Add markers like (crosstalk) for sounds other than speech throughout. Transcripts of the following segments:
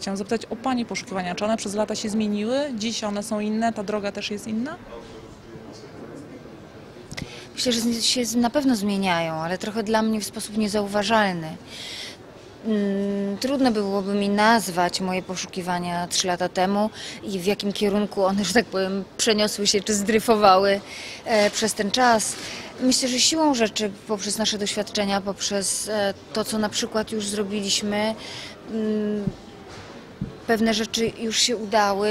Chciałam zapytać o Pani poszukiwania. Czy one przez lata się zmieniły? Dziś one są inne? Ta droga też jest inna? Myślę, że się na pewno zmieniają, ale trochę dla mnie w sposób niezauważalny. Mm, Trudno byłoby mi nazwać moje poszukiwania trzy lata temu i w jakim kierunku one, że tak powiem, przeniosły się czy zdryfowały e, przez ten czas. Myślę, że siłą rzeczy, poprzez nasze doświadczenia, poprzez e, to, co na przykład już zrobiliśmy, mm, pewne rzeczy już się udały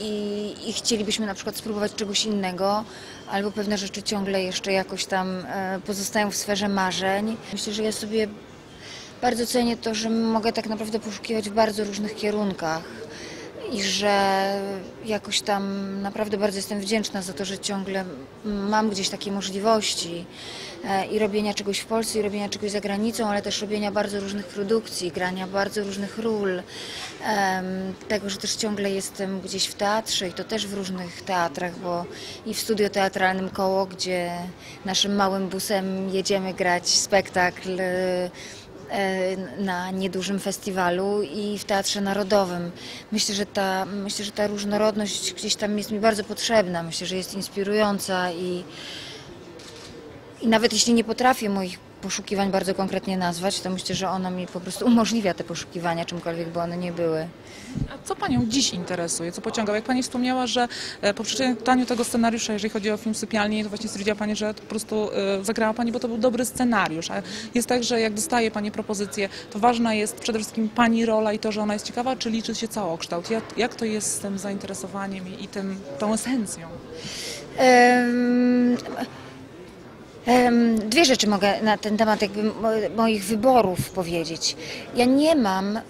i, i chcielibyśmy na przykład spróbować czegoś innego, albo pewne rzeczy ciągle jeszcze jakoś tam e, pozostają w sferze marzeń. Myślę, że ja sobie bardzo cenię to, że mogę tak naprawdę poszukiwać w bardzo różnych kierunkach i że jakoś tam naprawdę bardzo jestem wdzięczna za to, że ciągle mam gdzieś takie możliwości e, i robienia czegoś w Polsce, i robienia czegoś za granicą, ale też robienia bardzo różnych produkcji, grania bardzo różnych ról. Tego, że też ciągle jestem gdzieś w teatrze i to też w różnych teatrach, bo i w studio teatralnym Koło, gdzie naszym małym busem jedziemy grać spektakl na niedużym festiwalu i w Teatrze Narodowym. Myślę, że ta, myślę, że ta różnorodność gdzieś tam jest mi bardzo potrzebna. Myślę, że jest inspirująca i, i nawet jeśli nie potrafię moich poszukiwań bardzo konkretnie nazwać, to myślę, że ona mi po prostu umożliwia te poszukiwania, czymkolwiek by one nie były. A co Panią dziś interesuje? Co pociąga? Jak Pani wspomniała, że e, po przeczytaniu tego scenariusza, jeżeli chodzi o film Sypialni, to właśnie stwierdziła Pani, że to po prostu e, zagrała Pani, bo to był dobry scenariusz. A jest tak, że jak dostaje Pani propozycję, to ważna jest przede wszystkim Pani rola i to, że ona jest ciekawa, czy liczy się całokształt? Jak, jak to jest z tym zainteresowaniem i, tym, tą esencją? Em, Dwie rzeczy mogę na ten temat jakby mo- moich wyborów powiedzieć. Ja nie mam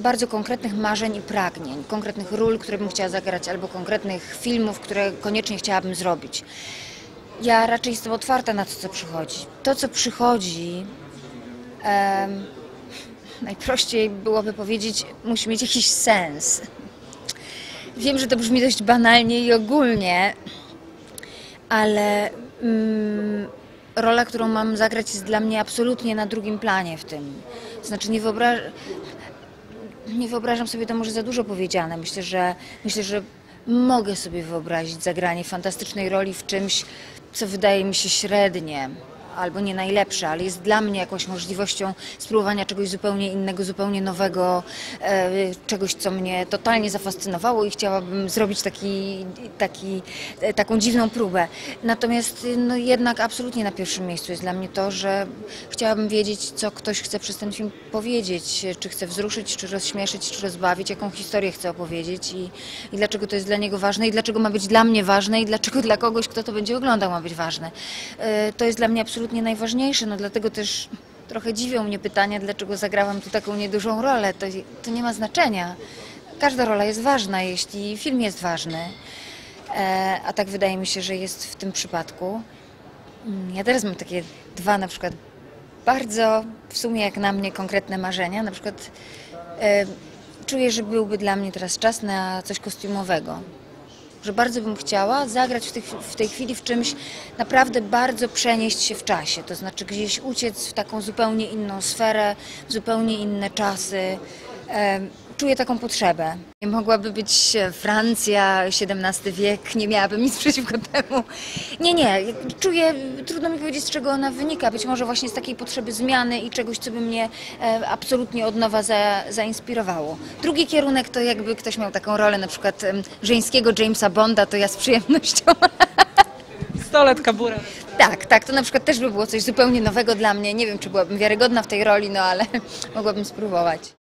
bardzo konkretnych marzeń i pragnień, konkretnych ról, które bym chciała zagrać, albo konkretnych filmów, które koniecznie chciałabym zrobić. Ja raczej jestem otwarta na to, co przychodzi. To, co przychodzi, em, najprościej byłoby powiedzieć, musi mieć jakiś sens. Wiem, że to brzmi dość banalnie i ogólnie, ale mm, rola, którą mam zagrać, jest dla mnie absolutnie na drugim planie w tym. Znaczy, nie, wyobraż... nie wyobrażam sobie, to może za dużo powiedziane. Myślę, że myślę, że mogę sobie wyobrazić zagranie fantastycznej roli w czymś, co wydaje mi się średnie. Albo nie najlepsze, ale jest dla mnie jakąś możliwością spróbowania czegoś zupełnie innego, zupełnie nowego, e, czegoś, co mnie totalnie zafascynowało i chciałabym zrobić taki, taki, e, taką dziwną próbę. Natomiast y, no, jednak absolutnie na pierwszym miejscu jest dla mnie to, że chciałabym wiedzieć, co ktoś chce przez ten film powiedzieć, czy chce wzruszyć, czy rozśmieszyć, czy rozbawić, jaką historię chce opowiedzieć i, i dlaczego to jest dla niego ważne i dlaczego ma być dla mnie ważne i dlaczego dla kogoś, kto to będzie oglądał, ma być ważne. E, To jest dla mnie absolutnie najważniejsze, no dlatego też trochę dziwią mnie pytania, dlaczego zagrałam tu taką niedużą rolę. To, to nie ma znaczenia. Każda rola jest ważna, jeśli film jest ważny. E, A tak wydaje mi się, że jest w tym przypadku. Mm, Ja teraz mam takie dwa na przykład bardzo w sumie jak na mnie konkretne marzenia. Na przykład e, czuję, że byłby dla mnie teraz czas na coś kostiumowego. Że bardzo bym chciała zagrać w, w tej chwili w czymś naprawdę bardzo przenieść się w czasie. To znaczy gdzieś uciec w taką zupełnie inną sferę, zupełnie inne czasy. Czuję taką potrzebę. Mogłaby być Francja, XVII wiek, nie miałabym nic (laughs) przeciwko temu. Nie, nie, czuję, trudno mi powiedzieć z czego ona wynika. Być może właśnie z takiej potrzeby zmiany i czegoś, co by mnie e, absolutnie od nowa za, zainspirowało. Drugi kierunek to jakby ktoś miał taką rolę na przykład żeńskiego Jamesa Bonda, to ja z przyjemnością. (laughs) Pistolet, kabura. tak, tak, to na przykład też by było coś zupełnie nowego dla mnie. Nie wiem, czy byłabym wiarygodna w tej roli, no ale (laughs) mogłabym spróbować.